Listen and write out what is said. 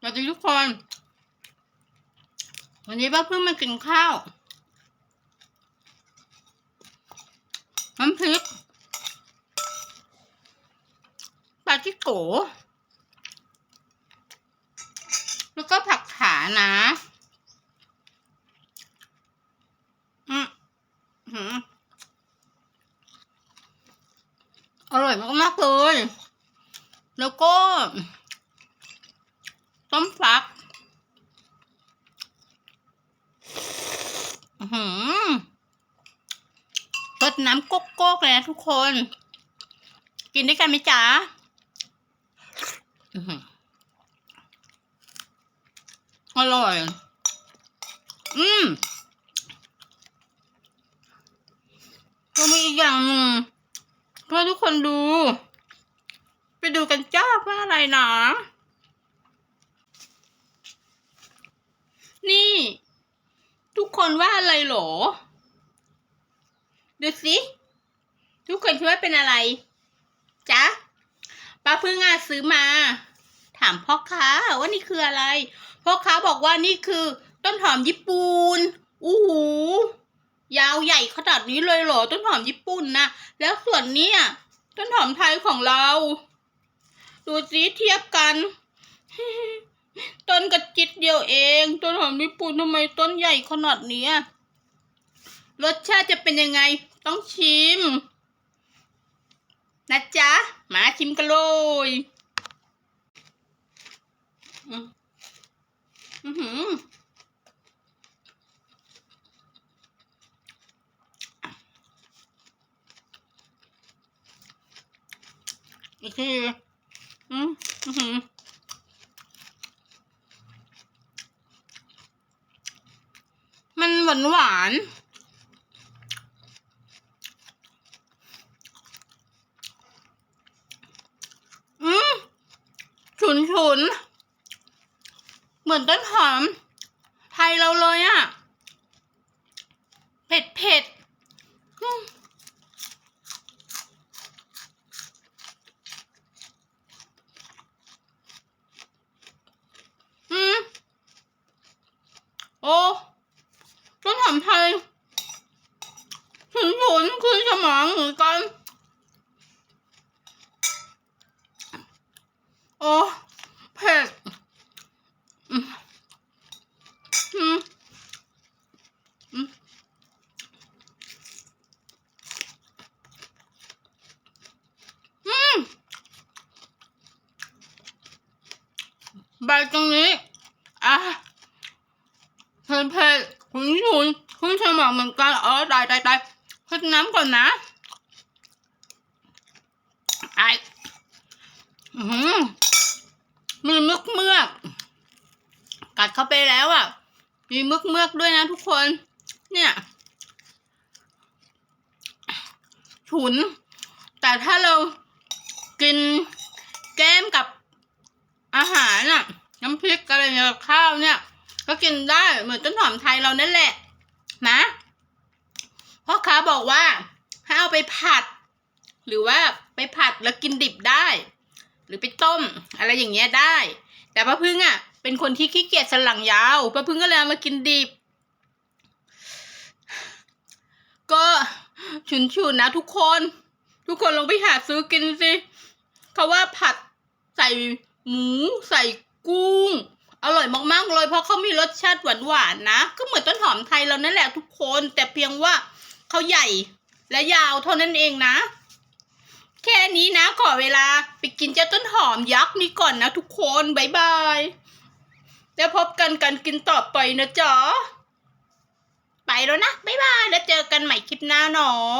สวัสดีทุกคน วันนี้ป้าเพิ่งมากินข้าวน้ำพริกปลาจิโกแล้วก็ผักขานะอืมหืมอร่อยมากๆเลย แล้วก็ ต้มฟักหือรสน้ำโก๊กโก๊กเลยนะทุกคน กินด้วยกันไหมจ๊ะอือออร่อย อืมก็มีอีกอย่างหนึ่งเพื่อทุกคนดู ไปดูกันจ้าว่าอะไรนะ นี่ ทุกคนว่าอะไรเหรอ ดูสิ ทุกคนคิดว่าเป็นอะไรจ๊ะป้าเพิ่งอาซื้อมา ถามพ่อค้าว่านี่คืออะไร พ่อค้าบอกว่านี่คือ ต้นหอมญี่ปุ่นอู้หูยาวใหญ่ขนาดนี้เลยเหรอ ต้นหอมญี่ปุ่นนะแล้วส่วนนี้ต้นหอมไทยของเรา ดูสิเทียบกัน ต้นกระจิตเดียวเอง ต้นหอมญี่ปุ่นทำไมต้นใหญ่ขนาดนี้รสชาติจะเป็นยังไง ต้องชิม นะจ๊ะ มาชิมกันเลยอือหืออีกทีอืมอือหือ มัน หวานหวานอืมฉุนฉุนเหมือนต้นหอม ไทยเราเลยอะเผ็ดเผ็ดอืม อืมโอ้ต้นหอมไทยฉุนๆคือสมองเหมือนกันโอ้เผ็ดใบตรงนี้ อะ เผ็ดเผ็ดขุนขุนคุณสมองเหมือนกันเออได้ได้ได้เพิ่น้ำก่อนนะไออือหือมีมึกเมือก กัดเข้าไปแล้วอะ มีมึกเมือกด้วยนะทุกคน เนี่ยฉุน แต่ถ้าเรากินแก้มกับอาหารน่ะ น้ำพริกอะไรเนี่ยกับข้าวเนี่ย ก็กินได้เหมือนต้นหอมไทยเรานั่นแหละ นะพ่อค้าบอกว่าให้เอาไปผัด หรือว่าไปผัดแล้วกินดิบได้ หรือไปต้มอะไรอย่างเงี้ยได้ แต่ป้าพึ่งอะ เป็นคนที่ขี้เกียจสลังยาวป้าพึ่งก็เลยเอามากินดิบ ก็ฉุนๆนะทุกคน ทุกคนลองไปหาซื้อกินสิเขาว่าผัดใส่หมูใส่กุ้ง อร่อยมากๆเลย เพราะเขามีรสชาติหวานๆนะ ก็เหมือนต้นหอมไทยเรานั่นแหละทุกคน แต่เพียงว่าเขาใหญ่และยาวเท่านั้นเองนะ แค่นี้นะขอเวลาไปกินเจ้าต้นหอมยักษ์นี้ก่อนนะทุกคนบายบายแล้วพบกันกันกินต่อไปนะจ๊ะไปแล้วนะบายบายแล้วเจอกันใหม่คลิปหน้าเนาะ